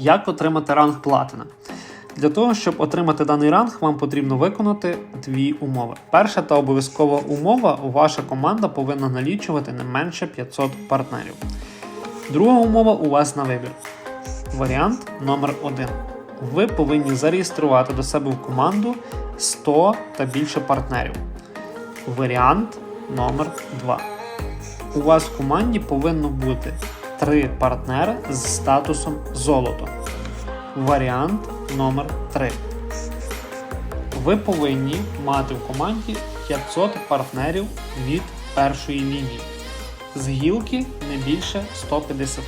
Як отримати ранг платина? Для того, щоб отримати даний ранг, вам потрібно виконати дві умови. Перша та обов'язкова умова ваша команда повинна налічувати не менше 500 партнерів. Друга умова у вас на вибір. Варіант номер 1 Ви повинні зареєструвати до себе в команду 100 та більше партнерів. Варіант номер 2 У вас в команді повинно бути 3 партнери з статусом золото. Варіант номер 3 Ви повинні мати в команді 500 партнерів від першої лінії. З гілки не більше 150.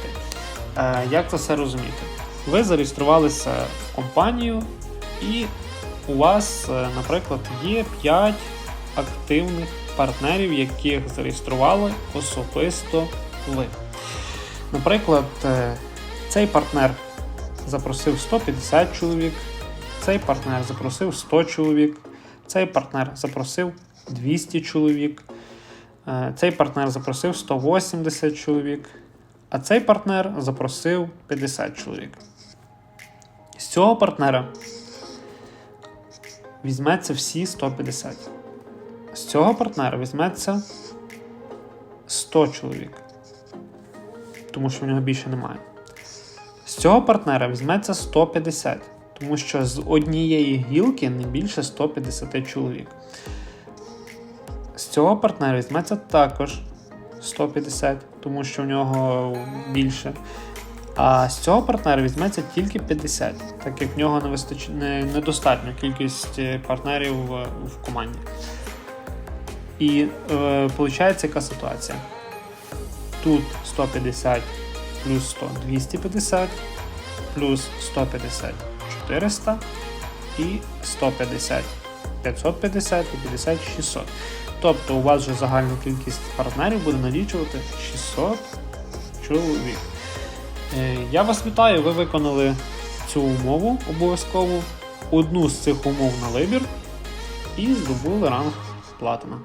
Е, як це все розуміти? Ви зареєструвалися в компанію, і у вас, е, наприклад, є 5 активних партнерів, яких зареєстрували особисто ви. Наприклад, е, цей партнер запросив 150 чоловік, цей партнер запросив 100 чоловік, цей партнер запросив 200 чоловік, е, цей партнер запросив 180 чоловік, а цей партнер запросив 50 чоловік. З цього партнера візьметься всі 150. З цього партнера візьметься 100 чоловік, тому що в нього більше немає. З цього партнера візьметься 150, тому що з однієї гілки не більше 150 чоловік. З цього партнера візьметься також 150, тому що в нього більше. А з цього партнера візьметься тільки 50, так як в нього не вистач... не, недостатня кількість е, партнерів в, в команді. І е, виходить яка ситуація? Тут 150 плюс 100 250, плюс 150 400 і 150 550 і 50 600. Тобто у вас вже загальна кількість партнерів буде налічувати 600 чоловік. Е, Я вас вітаю, ви виконали цю умову обов'язково, одну з цих умов на вибір і здобули ранг платина.